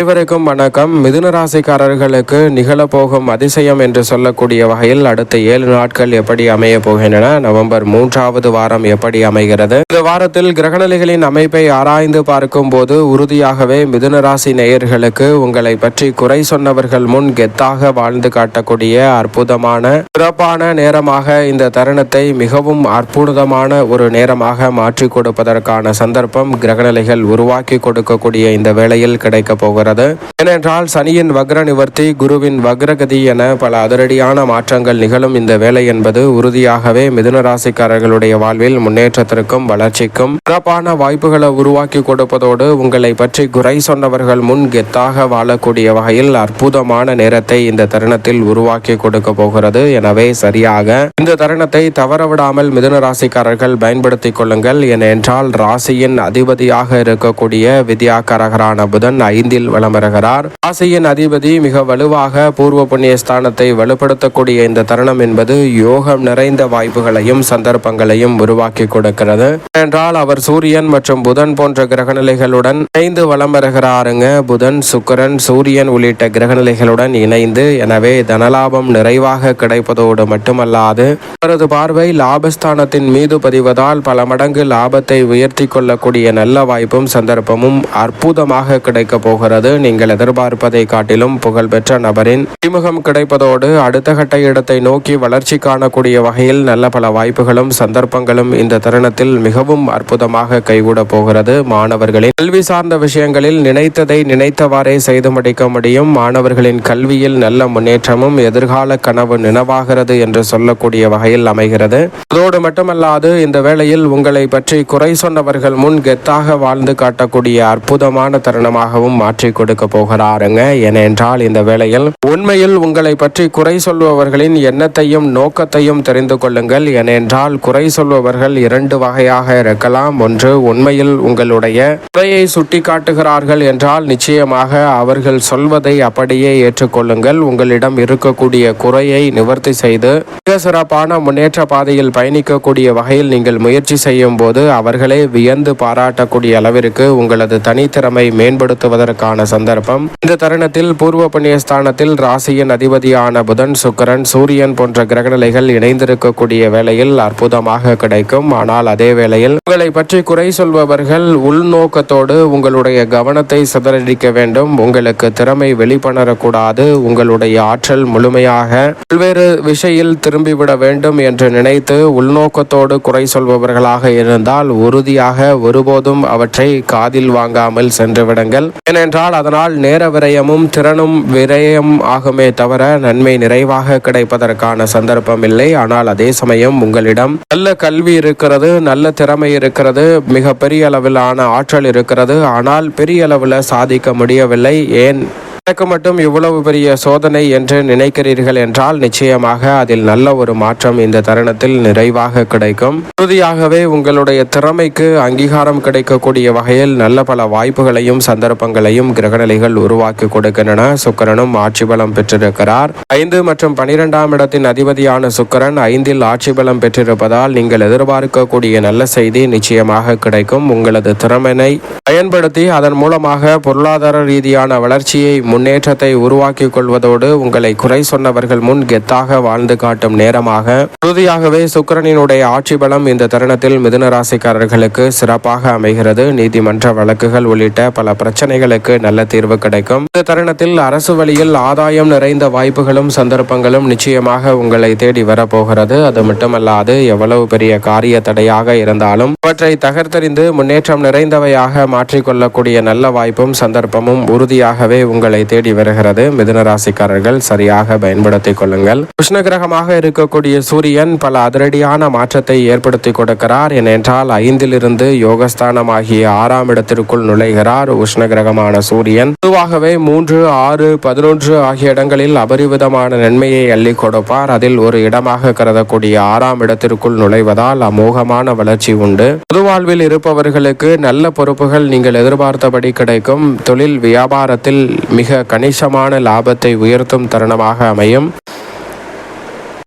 அனைவருக்கும் வணக்கம். மிதுன ராசிக்காரர்களுக்கு நிகழப்போகும் அதிசயம் என்று சொல்லக்கூடிய வகையில் அடுத்த ஏழு நாட்கள் எப்படி அமைய போகின்றன? நவம்பர் மூன்றாவது வாரம் எப்படி அமைகிறது? இந்த வாரத்தில் கிரகநிலைகளின் அமைப்பை ஆராய்ந்து பார்க்கும் போது உறுதியாகவே மிதுன ராசி நேயர்களுக்கு உங்களை பற்றி குறை சொன்னவர்கள் முன் கெத்தாக வாழ்ந்து காட்டக்கூடிய அற்புதமான சிறப்பான நேரமாக இந்த தருணத்தை மிகவும் அற்புதமான ஒரு நேரமாக மாற்றிக் கொடுப்பதற்கான சந்தர்ப்பம் கிரகநிலைகள் உருவாக்கி கொடுக்கக்கூடிய இந்த வேளையில் கிடைக்கப் போகிறது. வருகிறது ஏனென்றால் சனியின் வக்ர நிவர்த்தி குருவின் வக்ரகதி என பல அதிரடியான மாற்றங்கள் நிகழும் இந்த வேலை என்பது உறுதியாகவே மிதுன ராசிக்காரர்களுடைய வாழ்வில் முன்னேற்றத்திற்கும் வளர்ச்சிக்கும் சிறப்பான வாய்ப்புகளை உருவாக்கி கொடுப்பதோடு உங்களை பற்றி குறை சொன்னவர்கள் முன் கெத்தாக வாழக்கூடிய வகையில் அற்புதமான நேரத்தை இந்த தருணத்தில் உருவாக்கி கொடுக்க போகிறது. எனவே சரியாக இந்த தருணத்தை தவறவிடாமல் மிதுன ராசிக்காரர்கள் பயன்படுத்திக் கொள்ளுங்கள். ஏனென்றால் ராசியின் அதிபதியாக இருக்கக்கூடிய வித்யாகரகரான புதன் ஐந்தில் வலம் வருகிறார் ராசியின் அதிபதி மிக வலுவாக பூர்வ புண்ணிய ஸ்தானத்தை வலுப்படுத்தக்கூடிய இந்த தருணம் என்பது யோகம் நிறைந்த வாய்ப்புகளையும் சந்தர்ப்பங்களையும் உருவாக்கி கொடுக்கிறது. என்றால் அவர் சூரியன் மற்றும் புதன் போன்ற கிரகநிலைகளுடன் இணைந்து வலம் வருகிறாருங்க புதன் சுக்கிரன் சூரியன் உள்ளிட்ட கிரகநிலைகளுடன் இணைந்து. எனவே தனலாபம் நிறைவாக கிடைப்பதோடு மட்டுமல்லாது அவரது பார்வை லாபஸ்தானத்தின் மீது பதிவதால் பல மடங்கு லாபத்தை உயர்த்தி கொள்ளக்கூடிய நல்ல வாய்ப்பும் சந்தர்ப்பமும் அற்புதமாக கிடைக்கப் போகிறது. நீங்கள் எதிர்பார்ப்பதை காட்டிலும் புகழ்பெற்ற நபரின் அறிமுகம் கிடைப்பதோடு அடுத்த கட்ட இடத்தை நோக்கி வளர்ச்சி காணக்கூடிய வகையில் நல்ல பல வாய்ப்புகளும் சந்தர்ப்பங்களும் இந்த தருணத்தில் மிகவும் அற்புதமாக கைகூட போகிறது. மாணவர்களின் கல்வி சார்ந்த விஷயங்களில் நினைத்ததை நினைத்தவாறே செய்து முடிக்க முடியும். மாணவர்களின் கல்வியில் நல்ல முன்னேற்றமும் எதிர்கால கனவு நினைவாகிறது என்று சொல்லக்கூடிய வகையில் அமைகிறது. அதோடு மட்டுமல்லாது இந்த வேளையில் உங்களை பற்றி குறை சொன்னவர்கள் முன் கெத்தாக வாழ்ந்து காட்டக்கூடிய அற்புதமான தருணமாகவும் மாற்றிக் கொடுக்க போகிறாருங்க ஏனென்றால் இந்த வேளையில் உண்மையில் உங்களை பற்றி குறை சொல்பவர்களின் எண்ணத்தையும் நோக்கத்தையும் தெரிந்து கொள்ளுங்கள். ஏனென்றால் குறை சொல்பவர்கள் இரண்டு வகையாக இருக்கலாம். ஒன்று உண்மையில் உங்களுடைய குறையை சுட்டி காட்டுகிறார்கள் என்றால் நிச்சயமாக அவர்கள் சொல்வதை அப்படியே ஏற்றுக்கொள்ளுங்கள். உங்களிடம் இருக்கக்கூடிய குறையை நிவர்த்தி செய்து மிக சிறப்பான முன்னேற்ற பாதையில் பயணிக்கக்கூடிய வகையில் நீங்கள் முயற்சி செய்யும் போது அவர்களே வியந்து பாராட்டக்கூடிய அளவிற்கு உங்களது தனித்திறமை மேம்படுத்துவதற்கான சந்தர்ப்பம். இந்த தருணத்தில் பூர்வ புண்ணிய ஸ்தானத்தில் ராசியின் அதிபதியான புதன் சுக்கரன் சூரியன் போன்ற கிரகநிலைகள் இணைந்திருக்கக்கூடிய வேளையில் அற்புதமாக கிடைக்கும். ஆனால் அதே வேளையில் உங்களை பற்றி குறை சொல்பவர்கள் உள்நோக்கத்தோடு உங்களுடைய கவனத்தை சிதறடிக்க வேண்டும். உங்களுக்கு திறமை வெளிப்பணரக்கூடாது உங்களுடைய ஆற்றல் முழுமையாக பல்வேறு விஷயில் திரும்பிவிட வேண்டும் என்று நினைத்து உள்நோக்கத்தோடு குறை சொல்பவர்களாக இருந்தால் உறுதியாக ஒருபோதும் அவற்றை காதில் வாங்காமல் சென்றுவிடுங்கள் ஏனென்றால் ஆனால் அதனால் நேர விரயமும் திறனும் விரயம் ஆகுமே தவிர நன்மை நிறைவாக கிடைப்பதற்கான சந்தர்ப்பம் இல்லை. ஆனால் அதே சமயம் உங்களிடம் நல்ல கல்வி இருக்கிறது நல்ல திறமை இருக்கிறது மிக பெரிய அளவிலான ஆற்றல் இருக்கிறது. ஆனால் பெரிய அளவில் சாதிக்க முடியவில்லை. ஏன்? எனக்கு மட்டும் இவ்வளவு பெரிய சோதனை என்று நினைக்கிறீர்கள் என்றால் நிச்சயமாக அதில் நல்ல ஒரு மாற்றம் இந்த தருணத்தில் நிறைவாக கிடைக்கும். உறுதியாகவே உங்களுடைய திறமைக்கு அங்கீகாரம் கிடைக்கக்கூடிய வகையில் நல்ல பல வாய்ப்புகளையும் சந்தர்ப்பங்களையும் கிரகநிலைகள் உருவாக்கி கொடுக்கின்றன. சுக்கரனும் ஆட்சி பலம் பெற்றிருக்கிறார். ஐந்து மற்றும் பனிரெண்டாம் இடத்தின் அதிபதியான சுக்கரன் ஐந்தில் ஆட்சி பலம் பெற்றிருப்பதால் நீங்கள் எதிர்பார்க்கக்கூடிய நல்ல செய்தி நிச்சயமாக கிடைக்கும். உங்களது திறமையை பயன்படுத்தி அதன் மூலமாக பொருளாதார ரீதியான வளர்ச்சியை முன்னேற்றத்தை உருவாக்கிக் கொள்வதோடு உங்களை குறை சொன்னவர்கள் முன் கெத்தாக வாழ்ந்து காட்டும் நேரமாக. உறுதியாகவே சுக்கிரனினுடைய ஆட்சி பலம் இந்த தருணத்தில் மிதுன ராசிக்காரர்களுக்கு சிறப்பாக அமைகிறது. நீதிமன்ற வழக்குகள் உள்ளிட்ட பல பிரச்சனைகளுக்கு நல்ல தீர்வு கிடைக்கும். இந்த தருணத்தில் அரசு வழியில் ஆதாயம் நிறைந்த வாய்ப்புகளும் சந்தர்ப்பங்களும் நிச்சயமாக உங்களை தேடி வரப்போகிறது. அது மட்டுமல்லாது எவ்வளவு பெரிய காரிய தடையாக இருந்தாலும் அவற்றை தகர்த்தறிந்து முன்னேற்றம் நிறைந்தவையாக மாற்றிக்கொள்ளக்கூடிய நல்ல வாய்ப்பும் சந்தர்ப்பமும் உறுதியாகவே உங்களை தேடி வருகிறது. மிதுன ராசிக்காரர்கள் சரியாக பயன்படுத்திக் கொள்ளுங்கள். உஷ்ண கிரகமாக இருக்கக்கூடிய சூரியன் பல அதிரடியான மாற்றத்தை ஏற்படுத்தி கொடுக்கிறார். ஏனென்றால் ஐந்திலிருந்து யோகஸ்தானமாகிய ஆறாம் இடத்திற்குள் நுழைகிறார் உஷ்ண கிரகமான சூரியன். பொதுவாகவே மூன்று ஆறு பதினொன்று ஆகிய இடங்களில் அபரிவிதமான நன்மையை அள்ளி கொடுப்பார். அதில் ஒரு இடமாக கருதக்கூடிய ஆறாம் இடத்திற்குள் நுழைவதால் அமோகமான வளர்ச்சி உண்டு. பொதுவாழ்வில் இருப்பவர்களுக்கு நல்ல பொறுப்புகள் நீங்கள் எதிர்பார்த்தபடி கிடைக்கும். தொழில் வியாபாரத்தில் மிக கணிசமான லாபத்தை உயர்த்தும் தருணமாக அமையும்.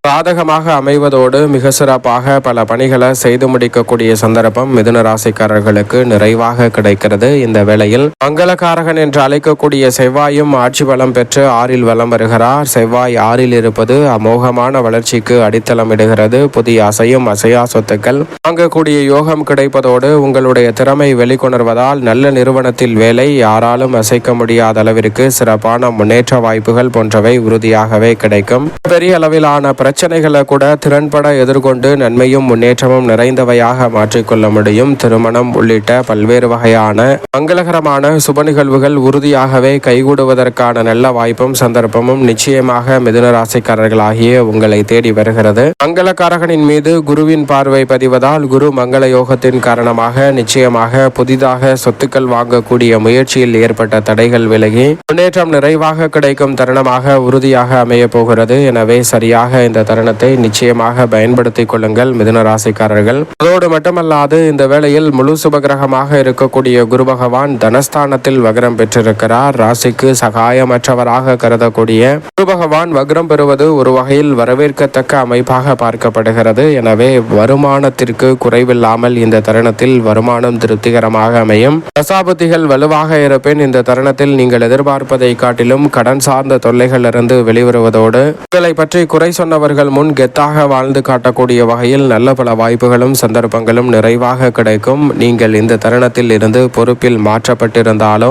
சாதகமாக அமைவதோடு மிக சிறப்பாக பல பணிகளை செய்து முடிக்கக்கூடிய சந்தர்ப்பம் மிதுன ராசிக்காரர்களுக்கு நிறைவாக கிடைக்கிறது. இந்த வேளையில் மங்களகாரகன் என்று அழைக்கக்கூடிய செவ்வாயும் ஆட்சி பலம் பெற்று ஆறில் வலம் வருகிறார். செவ்வாய் ஆறில் இருப்பது அமோகமான வளர்ச்சிக்கு அடித்தளமிடுகிறது. புதிய அசையும் அசையா சொத்துக்கள் வாங்கக்கூடிய யோகம் கிடைப்பதோடு உங்களுடைய திறமை வெளிக்கொணர்வதால் நல்ல நிறுவனத்தில் வேலை யாராலும் அசைக்க முடியாத அளவிற்கு சிறப்பான முன்னேற்ற வாய்ப்புகள் போன்றவை உறுதியாகவே கிடைக்கும். பெரிய அளவிலான பிரச்சனைகளை கூட திறன்பட எதிர்கொண்டு நன்மையும் முன்னேற்றமும் நிறைந்தவையாக மாற்றிக்கொள்ள முடியும். திருமணம் உள்ளிட்ட பல்வேறு வகையான மங்களகரமான சுப நிகழ்வுகள் உறுதியாகவே கைகூடுவதற்கான நல்ல வாய்ப்பும் சந்தர்ப்பமும் நிச்சயமாக மிதுன ராசிக்காரர்களாகிய உங்களை தேடி வருகிறது. மங்களக்காரகனின் மீது குருவின் பார்வை பதிவதால் குரு மங்கள யோகத்தின் காரணமாக நிச்சயமாக புதிதாக சொத்துக்கள் வாங்கக்கூடிய முயற்சியில் ஏற்பட்ட தடைகள் விலகி முன்னேற்றம் நிறைவாக கிடைக்கும் தருணமாக உறுதியாக அமைய போகிறது. எனவே சரியாக இந்த தருணத்தை நிச்சயமாக பயன்படுத்திக் கொள்ளுங்கள் மிதுன ராசிக்காரர்கள். அதோடு மட்டுமல்லாது இந்த வேளையில் முழு சுபகிரகமாக இருக்கக்கூடிய குரு பகவான் தனஸ்தானத்தில் வக்ரம் பெற்றிருக்கிறார். ராசிக்கு சகாயமற்றவராக கருதக்கூடிய குரு பகவான் வக்ரம் பெறுவது ஒரு வகையில் வரவேற்கத்தக்க அமைப்பாக பார்க்கப்படுகிறது. எனவே வருமானத்திற்கு குறைவில்லாமல் இந்த தருணத்தில் வருமானம் திருப்திகரமாக அமையும். தசாபுத்திகள் வலுவாக இருப்பின் இந்த தருணத்தில் நீங்கள் எதிர்பார்ப்பதை காட்டிலும் கடன் சார்ந்த தொல்லைகளிலிருந்து வெளிவருவதோடு உங்களை பற்றி குறை சொன்னவர்கள் முன் கெத்தாக வாழ்ந்து காட்டக்கூடிய வகையில் நல்ல பல வாய்ப்புகளும் சந்தர்ப்பங்களும் நிறைவாக கிடைக்கும். நீங்கள் இந்த தருணத்தில் இருந்து பொறுப்பில் மாற்றப்பட்டிருந்தாலோ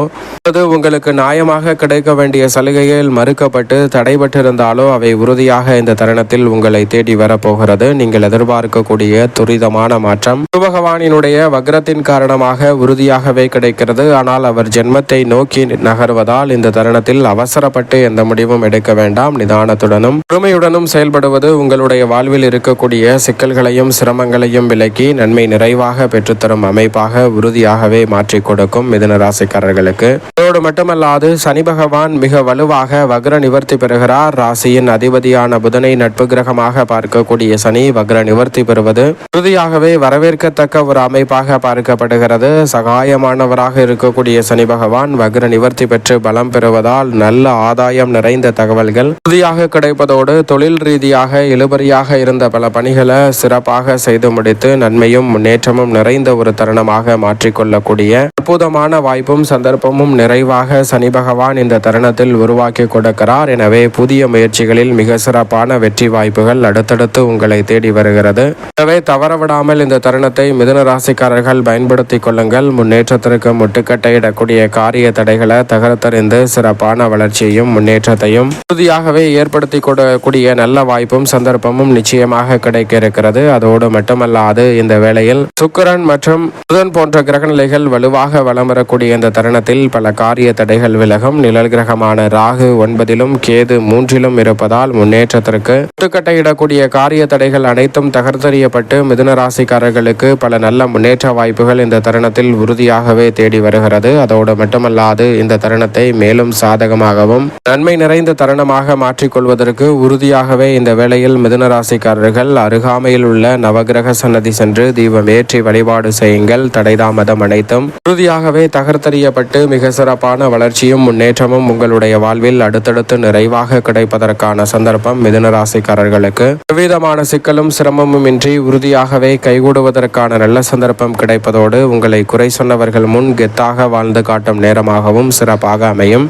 அது உங்களுக்கு நியாயமாக கிடைக்க வேண்டிய சலுகைகள் மறுக்கப்பட்டு தடைபட்டிருந்தாலோ அவை உறுதியாக இந்த தருணத்தில் உங்களை தேடி வரப்போகிறது. நீங்கள் எதிர்பார்க்கக்கூடிய துரிதமான மாற்றம். குரு பகவானினுடைய வக்ரத்தின் காரணமாக உறுதியாகவே கிடைக்கிறது. ஆனால் அவர் ஜென்மத்தை நோக்கி நகர்வதால் இந்த தருணத்தில் அவசரப்பட்டு எந்த முடிவும் எடுக்க வேண்டாம். நிதானத்துடனும் பொறுமையுடனும் செயல்படுவது உங்களுடைய வாழ்வில் இருக்கக்கூடிய சிக்கல்களையும் சிரமங்களையும் விலக்கி நன்மை நிறைவாக பெற்றுத்தரும் அமைப்பாக உறுதியாகவே மாற்றி கொடுக்கும் மிதன ராசிக்காரர்களுக்கு. அதோடு மட்டுமல்லாது சனி பகவான் மிக வலுவாக வக்ர நிவர்த்தி பெறுகிறார். ராசியின் அதிபதியான புதனை நட்பு கிரகமாக பார்க்கக்கூடிய சனி வக்ர நிவர்த்தி பெறுவது உறுதியாகவே வரவேற்கத்தக்க ஒரு அமைப்பாக பார்க்கப்படுகிறது. சகாயமானவராக இருக்கக்கூடிய சனி பகவான் வக்ர நிவர்த்தி பெற்று பலம் பெறுவதால் நல்ல ஆதாயம் நிறைந்த தகவல்கள் உறுதியாக கிடைப்பதோடு தொழில் ரீதியாக இழுபறியாக இருந்த பல பணிகளை சிறப்பாக செய்து முடித்து நன்மையும் முன்னேற்றமும் நிறைந்த ஒரு தருணமாக மாற்றிக்கொள்ளக்கூடிய அற்புதமான வாய்ப்பும் சந்தர்ப்பமும் நிறைவாக சனி பகவான் இந்த தருணத்தில் உருவாக்கி கொடுக்கிறார். எனவே புதிய முயற்சிகளில் மிக சிறப்பான வெற்றி வாய்ப்புகள் அடுத்தடுத்து உங்களை தேடி வருகிறது. எனவே தவறவிடாமல் இந்த தருணத்தை மிதுன ராசிக்காரர்கள் பயன்படுத்திக் கொள்ளுங்கள். முன்னேற்றத்திற்கு முட்டுக்கட்டையிடக்கூடிய காரிய தடைகளை தகர்த்தறிந்து சிறப்பான வளர்ச்சியையும் முன்னேற்றத்தையும் உறுதியாகவே ஏற்படுத்தி கொடுக்கக்கூடிய நல்ல வாய்ப்பு வாய்ப்பும் சந்தர்ப்பமும் நிச்சயமாக கிடைக்க இருக்கிறது அதோடு மட்டுமல்லாது இந்த வேளையில் சுக்கரன் மற்றும் புதன் போன்ற கிரகநிலைகள் வலுவாக வலம் வரக்கூடிய இந்த தருணத்தில் பல காரிய தடைகள் விலகும். நிழல் கிரகமான ராகு ஒன்பதிலும் கேது மூன்றிலும் இருப்பதால் முன்னேற்றத்திற்கு முட்டுக்கட்டையிடக்கூடிய காரிய தடைகள் அனைத்தும் தகர்த்தறியப்பட்டு மிதுன ராசிக்காரர்களுக்கு பல நல்ல முன்னேற்ற வாய்ப்புகள் இந்த தருணத்தில் உறுதியாகவே தேடி வருகிறது. அதோடு மட்டுமல்லாது இந்த தருணத்தை மேலும் சாதகமாகவும் நன்மை நிறைந்த தருணமாக மாற்றிக்கொள்வதற்கு உறுதியாகவே இந்த வேளையில் மிதுனராசிக்காரர்கள் அருகாமையில் உள்ள நவகிரக சன்னதி சென்று தீபம் ஏற்றி வழிபாடு செய்யுங்கள். தடைதாமதம் அனைத்தும். உறுதியாகவே தகர்த்தறியப்பட்டு மிக சிறப்பான வளர்ச்சியும் முன்னேற்றமும் உங்களுடைய வாழ்வில் அடுத்தடுத்து நிறைவாக கிடைப்பதற்கான சந்தர்ப்பம் மிதுனராசிக்காரர்களுக்கு எவ்விதமான சிக்கலும் சிரமமும் இன்றி உறுதியாகவே கைகூடுவதற்கான நல்ல சந்தர்ப்பம் கிடைப்பதோடு உங்களை குறை சொன்னவர்கள் முன் கெத்தாக வாழ்ந்து காட்டும் நேரமாகவும் சிறப்பாக அமையும்.